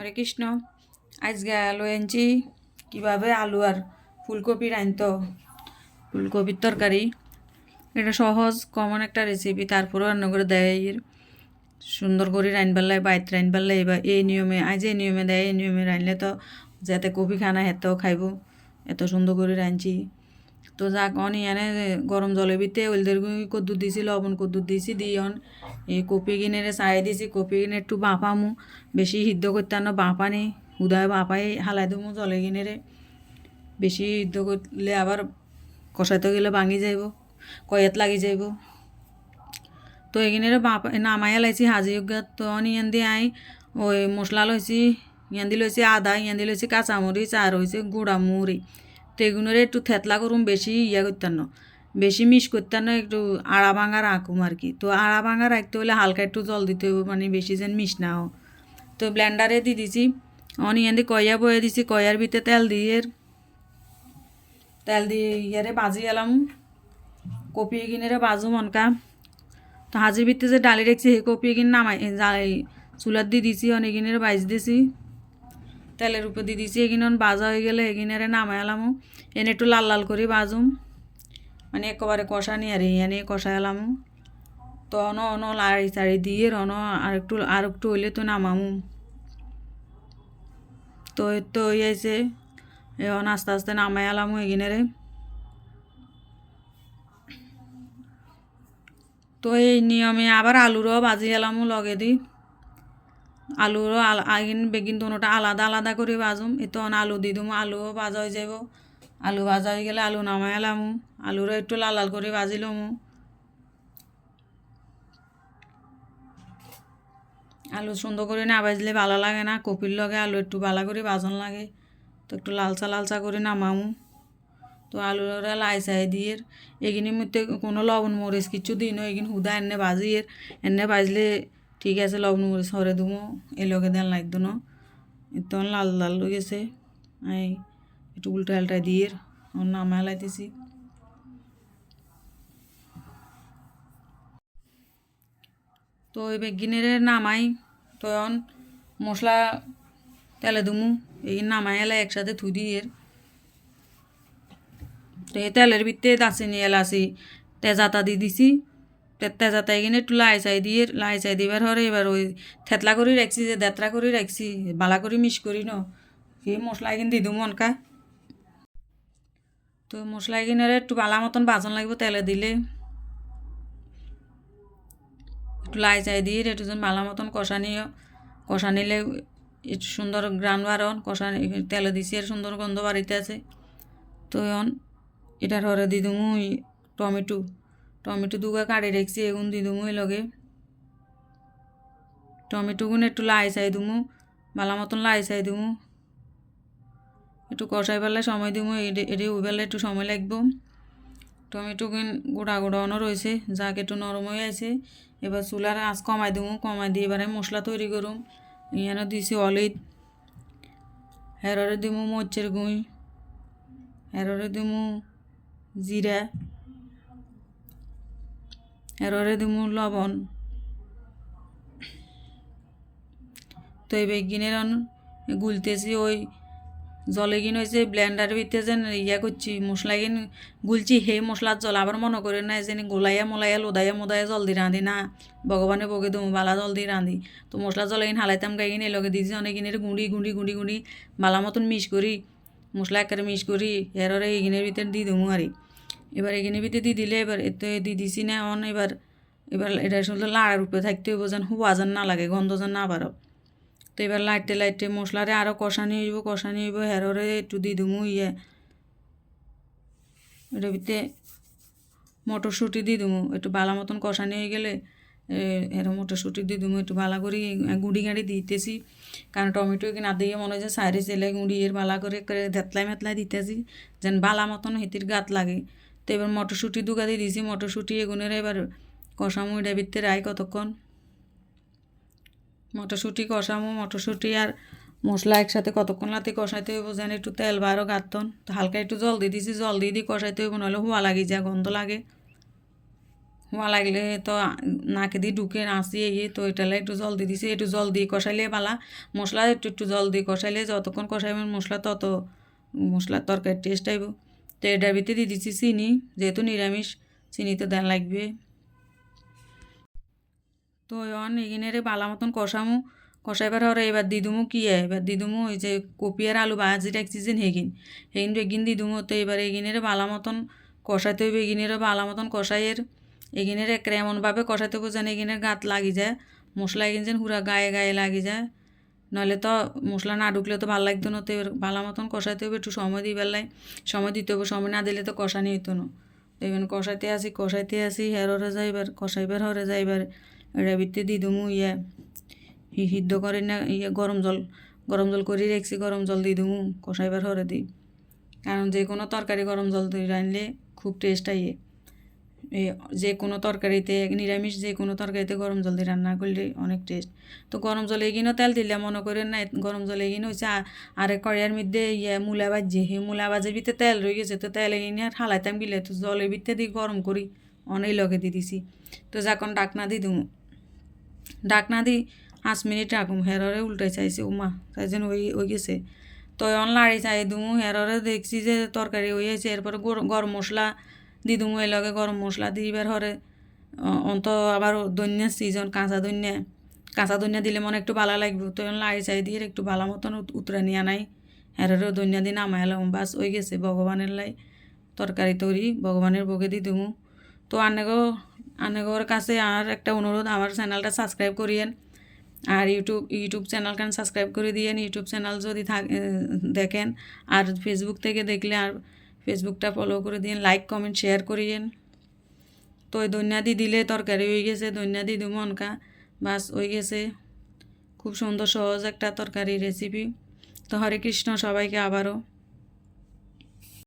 হরে কৃষ্ণ। আজকে আলু এনেছি কীভাবে আলু আর ফুলকপি রাঁধতো? ফুলকপির তরকারি, এটা সহজ কমন একটা রেসিপি তারপরেও রান্না করে দেয়। সুন্দর করে রাঁধবার লাগে বাইত রাঁধবার লাগে, বা এই নিয়মে, আজ এই নিয়মে দেয়, এই নিয়মে রাঁধলে তো যাতে কপি খানা হেতেও খাইব। এত সুন্দর করে রাঁধছি। তো যাক অন ইয়ানে গরম জলের ভিতরে ওলদের কদ্দুর দিছি, লবণ কদ্দুর দিছি দিয়ে অন এই কপি কিনে চাই দিছি, কপি কিনে একটু বাঁপামু বেশি সিদ্ধ করতে না বাঁপানি উদয় বাঁপাই হালাই দেবো জলে কিনে রে বেশি সিদ্ধ করলে আবার কষাইতে গেলে ভাঙি যাইব, কয়াত লাগি যাইব। তো এখানে বাপ নামাই লাইছি হাজি তো অন ইয়ান দিয়ে আই ওই মশলা লইছি ইয়ান দি লইছি আদা ইয়ান দি লইছি কাঁচামরিচ আর হয়েছে গুঁড়া মুড়ি একটু থেতলা করুম, বেশি ইয়া করতাম না। বেশি মিস করতাম না, একটু আড়া ভাঙা রাখুম আর কি তো আড়া ভাঙা রাখতে হলে হালকা একটু জল দিতে হবে মানে বেশি যেন মিস না হোক তো ব্লেন্ডারে দিয়ে দিছি। অনিয়ন কয়া বয়ে দিছি কয়ার ভিতরে তেল দিয়ে তেল দিয়ে ইয়ারে বাজি এলাম কপি কিনেরে বাজু মনকা তো হাজির ভিতরে যে ডালি রেখছি, সেই কপি কিনে নামাই চুলার দিয়ে দিছি অনেকদিনের বাইজ দিছি। তেলের উপর দিয়ে দিছি, এগিন বাজা হয়ে গেলে এগিনারে নামাই এলামও এনে একটু লাল লাল করে বাজুম। মানে একেবারে কষা নিয়ে আর এনে কষা এলামও তো অন অন লাড়ি চাড়ি দিয়ে অন, আর একটু আর একটু হইলে তো নামামু। তো তো ওই আছে এখন আস্তে আস্তে নামাই এলামও এগিনারে তো এই নিয়মে আবার আলুরও বাজি এলামও লগে দিই আলুরও আগিন বেগিন দুটা আলাদা আলাদা করে বাজুম এতো আলু দি দিম, আলুও ভাজা হয়ে যাব আলু ভাজা হয়ে গেলে আলু নামাই এলামু আলুরও একটু লাল লাল করে ভাজিলামু আলু সুন্দর করে না ভাজলে ভালো লাগে না। কপির লগে আলু একটু ভালো করে ভাজন লাগে। তো একটু লালচা লালচা করে নামামু। তো আলুরা লাই চাই দিয়ে এগিনির মধ্যে কোনো লবণ মরিচ কিছু দিন এগিন হুদা এনে ভাজিয়ে এনে ভাজলে ঠিক আছে লবণ মরিচ সরে দুমো এই লগে দেন লাগতো না তখন লাল লাল হয়ে গেছে। এই একটু উল্টা আলটা দিয়ে নামায় লাইতেছি তো ওই বেগিনের নামাই, তখন মশলা তেলে দুমু, এই নামাই এলাই একসাথে থুই দিয়ে তো এই তেলের ভিতরে দারচিনি এলাচি তেজাতা দিয়ে দিছি। তেজাতা কিনে একটু লাই চাই দিয়ে, লাই চাই দিবার হরে এবার ওই থেতলা করে রাখছি, যে দেতরা করে রাখছি, বালা করে, মিস করি ন। সেই মশলা এখানে দিয়ে দেবো অনকা তো মশলা এখানে একটু বালা মতন বাজন লাগবে তেলে দিলে। একটু লাই চাই দিয়ে একটু যেন বালা মতন কষা নিও কষা নিলে একটু সুন্দর গ্রান বারণ কষা তেলে দিছি আর সুন্দর গন্ধ বাড়িতে আছে। তো এখন এটার হরে দি দেবো টমেটো। টমেটো দুগা কাটে রেখছি, এগুন দি দেবো লগে। টমেটো গুণ একটু লাই চাই দেবো ভালো মতন লাই চাই দেবো একটু কষাই পেলে সময় দেবো এটি উবেলে একটু সময় লাগবো। টমেটো গুণ গোড়া গোড়ানো রয়েছে, যাক একটু নরম হয়ে আছে। এবার চুলার আঁচ কমাই দেবো কমাই দিয়ে এবারে মশলা তৈরি করুম। ইয়ানো দিছি অলিদ হেররে দিমু মরিচের গুঁই হেররে দিমু জিরা এররে দিমু লবণ। তো এই বেগিনের গুলতেছি ওই জলে গিন হয়েছে ব্লেন্ডারের ভিতরে যেন ইয়া করছি, মশলা গিন গুলছি হে মশলার জল আবার মনে করে না যেন গোলাইয়া মোলাইয়া, লোদাইয়া মোদাইয়া জল দি রাঁধি না। ভগবানে বগে দমু, বালা জল দি রাঁধি। তো মশলা জলে গিন হালাইতাম গাই গিন এলগে দিয়েছি অনেক গিনের গুঁড়ি গুঁড়ি গুঁড়ি গুঁড়ি। বালা মতন মিশ করি, মশলা একেবারে মিশ করি, এররে এগিনের ভিতরে দিয়ে দেবো আর এবার এগিনের ভিতরে দিয়ে দিলে এবার এতে দিয়ে দিছি না, অন এবার এবার এটা শুধু লাড়ার উপরে থাকতে হইব যেন হুয়া যেন না লাগে, গন্ধ যেন না বারো তো এবার লাইটে লাইটে মশলারে আরও কষানি হইব কষানি হইব, হেররে একটু দিয়ে দেবো ইয়ে। এটা ভিতরে মটরশুঁটি দিয়ে দেবো একটু বালা মতন কষানি হয়ে গেলে এর মটরশুঁটি দিয়ে দেবো একটু বালা করে গুঁড়ি গাড়ি দিতেছি। কারণ টমেটো না দিয়ে মনে হয় যে সাইডে চেলে গুঁড়ি এর বালা করে করে থেতলাই মেতলাই দিতেছি, যেন বালা মতন হেতির গাত লাগে। তো এবার মটরশুঁটি দুগা দিয়ে দিয়েছি মটরশুঁটি এগুনের এবার কষামো, এটা ভিতরে রাই কতক্ষণ। মটরশুঁটি কষামো, মটরশুঁটি আর মশলা একসাথে কতক্ষণ লাতে কষাইতে হইব যেন একটু তেল বারো গাতন তো হালকা একটু জল দিয়ে দিছি, জল দিয়ে দিয়ে কষাইতে হইব নাহলে হুয়া লাগি যায়, গন্ধ লাগে। হওয়া লাগলে তো নাকে দিয়ে ঢুকে নাচি এগিয়ে তো এটালে একটু জল দিয়ে দিছি, একটু জল দিয়ে কষাইলে পালা মশলা একটু একটু জল দিয়ে কষাইলে যতক্ষণ কষাইবেন মশলা, তত মশলার তরকারির টেস্ট আইব। তো এটার ভিতরে দিয়ে দিচ্ছি চিনি, যেহেতু নিরামিষ, চিনি তো দেন লাগবে। তো অন এগিনেরে বালা মতন কষামু কষাইবার হরে এবার দিদুমু কি এবার দিদুমু ওই যে কপি আর আলু ভাজি রাখছি যে হেগিন হেগিন বেগিন দিদুমু তো এবার এগিনেরে বালা মতন কষাইতে হইবে এগিনেরও বালা মতন কষাইয়ের। এগিনের এমনভাবে কষাইতে হবে যেন এগিনের গাত লাগি যায়, মশলা এগিন যেন হুরা গায়ে গায়ে লাগি যায়। নইলে তো মশলা না ঢুকলে তো ভালো লাগতো না, তো এবার ভালো মতন কষাইতে হবে, একটু সময় দিই বেলায়। সময় দিতে হবে, সময় না দিলে তো কষানি হইতো না। তো এবার কষাইতে আসি কষাইতে আসি, হের হরে যাইবার কষাইবার হরে যাইবার এটা ভিত্তি দি দুমু ইয়ে সিদ্ধ করে না ইয়ে গরম জল গরম জল করে রেখছি, গরম জল দিয়ে দুমু, কষাইবার হরে দিই। কারণ যে কোনো তরকারি গরম জল দিয়ে রানলে খুব টেস্ট আইয়ে যে কোনো তরকারিতে, নিরামিষ যে কোনো তরকারিতে গরম জল দিয়ে রান্না করলে অনেক টেস্ট তো গরম জলে এগিনও তেল দিলে মনে করেন না, গরম জলে এগিন হচ্ছে আরে কড়িয়ার মধ্যে ইয়ে মূলা বাজছে সেই মূলা বাজের ভিতরে তেল রয়ে গেছে, তো তেল এগিনে আর হালাইতাম গিলে, তো জলের ভিতরে দিয়ে গরম করি, অনেক লগে দিয়ে দিছি। তো যখন ডাকনা দি দিমু, ডাকনা দি পাঁচ মিনিট রাখুম, হেররে উল্টাই চাইছে, উমা, তাই যেন ওই ওই গেছে। তো অন লাড়ি চাই দুমু, হেররে দেখছি যে তরকারি হয়ে গেছে, এরপরে গরম মশলা দি দুমু এর লগে গরম মশলা দিবার হরে। অন্ত আবার দন্যা সিজন, কাঁচা দন্যা। কাঁচা দন্যা দিলে মনে একটু ভালো লাগবে, তো লাই চাই দিয়ে একটু ভালো মতন উতরা নিয়ে নাই। হেরেরও দন্যা দিয়ে নামাই এলাম বাস ওই গেছে ভগবানের লাই তরকারি তৈরি, ভগবানের ভোগে দি দুমু তো আনেগো, আনেগোর কাছে আর একটা অনুরোধ, আমার চ্যানেলটা সাবস্ক্রাইব করিয়েন। আর ইউটিউব ইউটিউব চ্যানেলখান সাবস্ক্রাইব করে দিয়েন, ইউটিউব চ্যানেল যদি থাক দেখেন। আর ফেসবুক থেকে দেখলে আর ফেসবুকটা ফলো করে দিন লাইক কমেন্ট শেয়ার করিয়েন তো দৈন্যাদি দিলে তরকারি হয়ে গেছে দৈন্যাদি দুমনকা বাস হয়ে গেছে। খুব সুন্দর সহজ একটা তরকারি রেসিপি তো হরে কৃষ্ণ, সবাইকে আবারও।